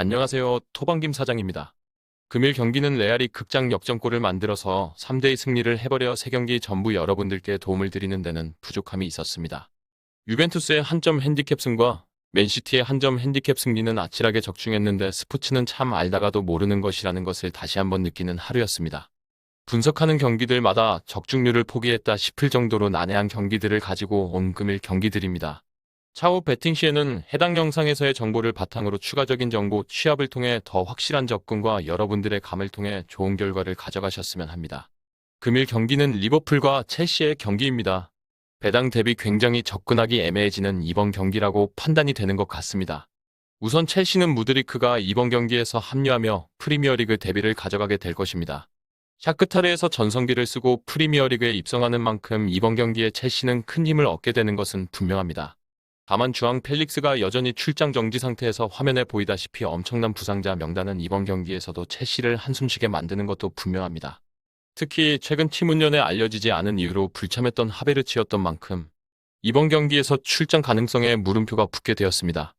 안녕하세요. 토방김 사장입니다. 금일 경기는 레알이 극장 역전골을 만들어서 3대2 승리를 해버려 3경기 전부 여러분들께 도움을 드리는 데는 부족함이 있었습니다. 유벤투스의 한 점 핸디캡 승과 맨시티의 한 점 핸디캡 승리는 아찔하게 적중했는데 스포츠는 참 알다가도 모르는 것이라는 것을 다시 한번 느끼는 하루였습니다. 분석하는 경기들마다 적중률을 포기했다 싶을 정도로 난해한 경기들을 가지고 온 금일 경기들입니다. 차후 배팅 시에는 해당 영상에서의 정보를 바탕으로 추가적인 정보 취합을 통해 더 확실한 접근과 여러분들의 감을 통해 좋은 결과를 가져가셨으면 합니다. 금일 경기는 리버풀과 첼시의 경기입니다. 배당 대비 굉장히 접근하기 애매해지는 이번 경기라고 판단이 되는 것 같습니다. 우선 첼시는 무드리크가 이번 경기에서 합류하며 프리미어리그 데뷔를 가져가게 될 것입니다. 샤크타르에서 전성기를 쓰고 프리미어리그에 입성하는 만큼 이번 경기에 첼시는 큰 힘을 얻게 되는 것은 분명합니다. 다만 주앙 펠릭스가 여전히 출장 정지 상태에서 화면에 보이다시피 엄청난 부상자 명단은 이번 경기에서도 첼시를 한숨쉬게 만드는 것도 분명합니다. 특히 최근 팀 운전에 알려지지 않은 이유로 불참했던 하베르치였던 만큼 이번 경기에서 출장 가능성에 물음표가 붙게 되었습니다.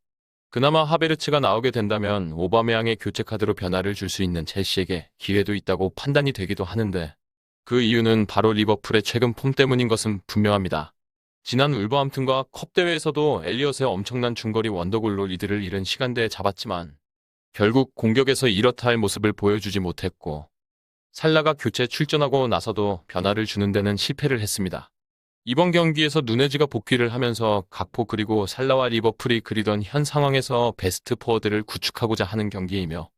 그나마 하베르츠가 나오게 된다면 오바메양의 교체 카드로 변화를 줄 수 있는 첼시에게 기회도 있다고 판단이 되기도 하는데 그 이유는 바로 리버풀의 최근 폼 때문인 것은 분명합니다. 지난 울버함튼과 컵 대회에서도 엘리엇의 엄청난 중거리 원더골로 리드를 잃은 시간대에 잡았지만 결국 공격에서 이렇다 할 모습을 보여주지 못했고 살라가 교체 출전하고 나서도 변화를 주는 데는 실패를 했습니다. 이번 경기에서 누네즈가 복귀를 하면서 각포 그리고 살라와 리버풀이 그리던 현 상황에서 베스트 포워드를 구축하고자 하는 경기이며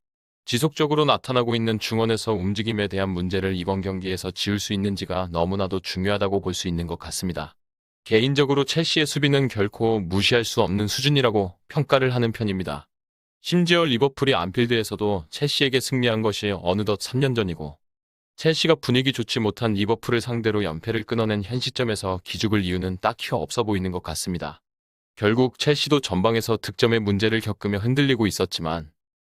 지속적으로 나타나고 있는 중원에서 움직임에 대한 문제를 이번 경기에서 지울 수 있는지가 너무나도 중요하다고 볼 수 있는 것 같습니다. 개인적으로 첼시의 수비는 결코 무시할 수 없는 수준이라고 평가를 하는 편입니다. 심지어 리버풀이 안필드에서도 첼시에게 승리한 것이 어느덧 3년 전이고 첼시가 분위기 좋지 못한 리버풀을 상대로 연패를 끊어낸 현 시점에서 기죽을 이유는 딱히 없어 보이는 것 같습니다. 결국 첼시도 전방에서 득점의 문제를 겪으며 흔들리고 있었지만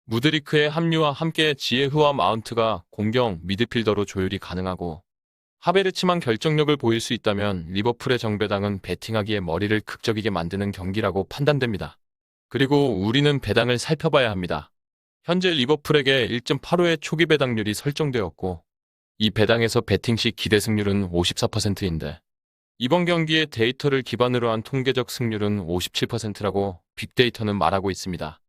무드리크의 합류와 함께 지에흐와 마운트가 공격 미드필더로 조율이 가능하고 하베르츠만 결정력을 보일 수 있다면 리버풀의 정배당은 배팅하기에 머리를 극적이게 만드는 경기라고 판단됩니다. 그리고 우리는 배당을 살펴봐야 합니다. 현재 리버풀에게 1.85의 초기 배당률이 설정되었고 이 배당에서 배팅 시 기대 승률은 54%인데 이번 경기의 데이터를 기반으로 한 통계적 승률은 57%라고 빅데이터는 말하고 있습니다.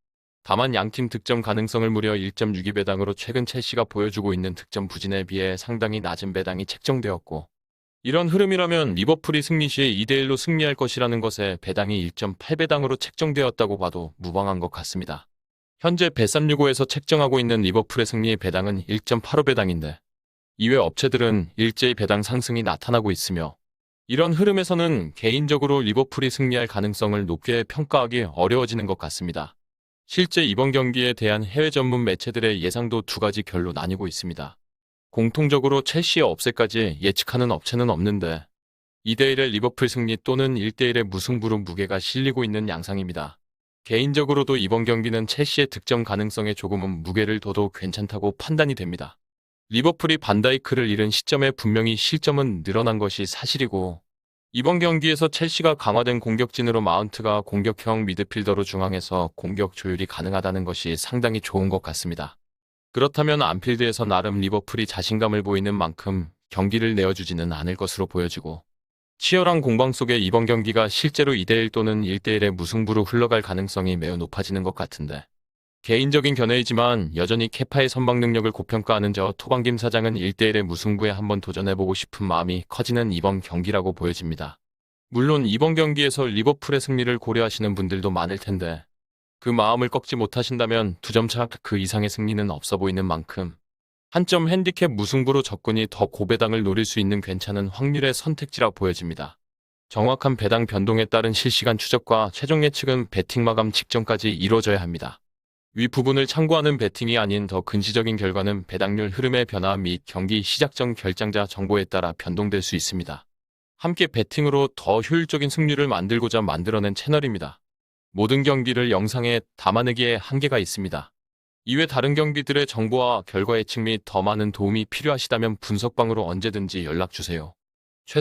다만 양팀 득점 가능성을 무려 1.62 배당으로 최근 첼시가 보여주고 있는 득점 부진에 비해 상당히 낮은 배당이 책정되었고 이런 흐름이라면 리버풀이 승리 시에 2대1로 승리할 것이라는 것에 배당이 1.8 배당으로 책정되었다고 봐도 무방한 것 같습니다. 현재 배365에서 책정하고 있는 리버풀의 승리의 배당은 1.85 배당인데 이외 업체들은 일제히 배당 상승이 나타나고 있으며 이런 흐름에서는 개인적으로 리버풀이 승리할 가능성을 높게 평가하기 어려워지는 것 같습니다. 실제 이번 경기에 대한 해외 전문 매체들의 예상도 두 가지 결로 나뉘고 있습니다. 공통적으로 첼시의 업세까지 예측하는 업체는 없는데 2대1의 리버풀 승리 또는 1대1의 무승부로 무게가 실리고 있는 양상입니다. 개인적으로도 이번 경기는 첼시의 득점 가능성에 조금은 무게를 둬도 괜찮다고 판단이 됩니다. 리버풀이 반다이크를 잃은 시점에 분명히 실점은 늘어난 것이 사실이고 이번 경기에서 첼시가 강화된 공격진으로 마운트가 공격형 미드필더로 중앙에서 공격 조율이 가능하다는 것이 상당히 좋은 것 같습니다. 그렇다면 안필드에서 나름 리버풀이 자신감을 보이는 만큼 경기를 내어주지는 않을 것으로 보여지고 치열한 공방 속에 이번 경기가 실제로 2대1 또는 1대1의 무승부로 흘러갈 가능성이 매우 높아지는 것 같은데 개인적인 견해이지만 여전히 케파의 선방 능력을 고평가하는 저 토방김 사장은 1대1의 무승부에 한번 도전해보고 싶은 마음이 커지는 이번 경기라고 보여집니다. 물론 이번 경기에서 리버풀의 승리를 고려하시는 분들도 많을 텐데 그 마음을 꺾지 못하신다면 두 점 차 그 이상의 승리는 없어 보이는 만큼 한 점 핸디캡 무승부로 접근이 더 고배당을 노릴 수 있는 괜찮은 확률의 선택지라 보여집니다. 정확한 배당 변동에 따른 실시간 추적과 최종 예측은 배팅 마감 직전까지 이루어져야 합니다. 위 부분을 참고하는 배팅이 아닌 더 근시적인 결과는 배당률 흐름의 변화 및 경기 시작 전 결장자 정보에 따라 변동될 수 있습니다. 함께 배팅으로 더 효율적인 승률을 만들고자 만들어낸 채널입니다. 모든 경기를 영상에 담아내기에 한계가 있습니다. 이외 다른 경기들의 정보와 결과 예측 및 더 많은 도움이 필요하시다면 분석방으로 언제든지 연락주세요.